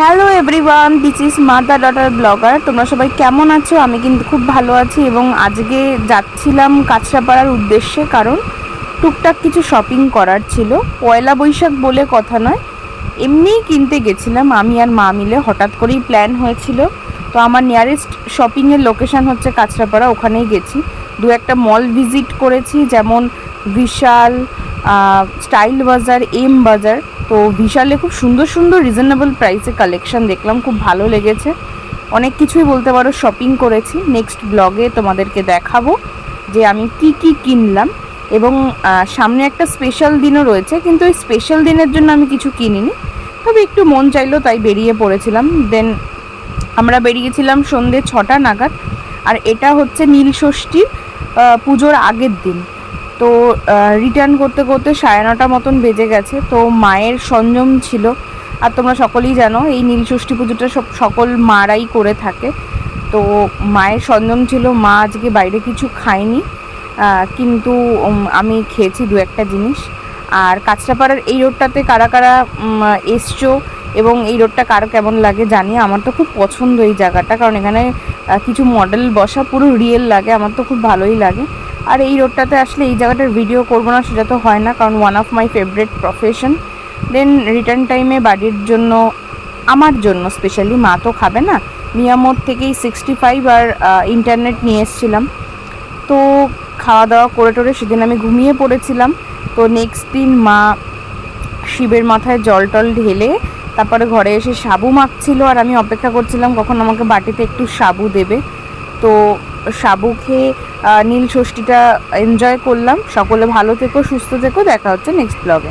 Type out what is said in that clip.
Hello everyone this is mother daughter blogger তোমরা সবাই কেমন আছো? আমি কিন্তু খুব ভালো আছি এবং আজকে যাচ্ছিলাম কাঁচরাপাড়ার উদ্দেশ্যে, কারণ টুকটাক কিছু শপিং করার ছিল। পয়লা বৈশাখ বলে কথা নয়, এমনিই কিনতে গেছিলাম। আমি আর মা মিলে হঠাৎ করেই প্ল্যান হয়েছিল। তো আমার নিয়ারেস্ট শপিংয়ের লোকেশন হচ্ছে কাঁচরাপাড়া, ওখানেই গেছি। দু একটা মল ভিজিট করেছি, যেমন বিশাল স্টাইল বাজার এম বাজার, তো বিশালে খুব সুন্দর সুন্দর রিজনেবল প্রাইসে কালেকশন দেখলাম, খুব ভালো লেগেছে। অনেক কিছুই বলতে পারো শপিং করেছি। নেক্সট ব্লগে তোমাদেরকে দেখাবো যে আমি কি কি কিনলাম এবং সামনে একটা স্পেশাল দিনও রয়েছে, কিন্তু ওই স্পেশাল দিনের জন্য আমি কিছু কিনিনি। তবে একটু মন চাইলো, তাই বেরিয়ে পড়েছিলাম। দেন আমরা বেরিয়েছিলাম সন্ধে ছটা নাগাদ, আর এটা হচ্ছে নীল ষষ্ঠীর পুজোর আগের দিন। তো রিটার্ন করতে করতে সাড়ে নটা মতন বেজে গেছে। তো মায়ের সংযম ছিল। আর তোমরা সকলেই জানো, এই নীল ষষ্ঠী পুজোটা সব সকল মারাই করে থাকে। তো মায়ের সংযম ছিল, মা আজকে বাইরে কিছু খায়নি। কিন্তু আমি খেয়েছি দু একটা জিনিস। আর কাঁচরাপাড়ার এই রোডটাতে কারা কারা এসছো এবং এই রোডটা কার কেমন লাগে জানি, আমার তো খুব পছন্দ এই জায়গাটা। কারণ এখানে কিছু মডেল বসা পুরো রিয়েল লাগে, আমার তো খুব ভালোই লাগে। আর এই রোডটাতে আসলে এই জায়গাটার ভিডিও করব না, সেটা তো হয় না, কারণ one of my favourite profession then return টাইমে বাড়ির জন্য, আমার জন্য স্পেশালি মা তো খাবে না। মিয়ামোর থেকেই সিক্সটি ফাইভ আর ইন্টারনেট নিয়ে এসেছিলাম। তো খাওয়া দাওয়া করে টোরে সেদিন আমি ঘুমিয়ে পড়েছিলাম। তো নেক্সট দিন মা শিবের মাথায় জল টল ঢেলে, তারপরে ঘরে এসে সাবু মাখছিল, আর আমি অপেক্ষা করছিলাম কখন আমাকে বাটিতে একটু সাবু দেবে। তো সাবু খেয়ে নীল ষষ্ঠীটা এনজয় করলাম। সকলে ভালো থেকো, সুস্থ থেকো। দেখা হচ্ছে নেক্সট ব্লগে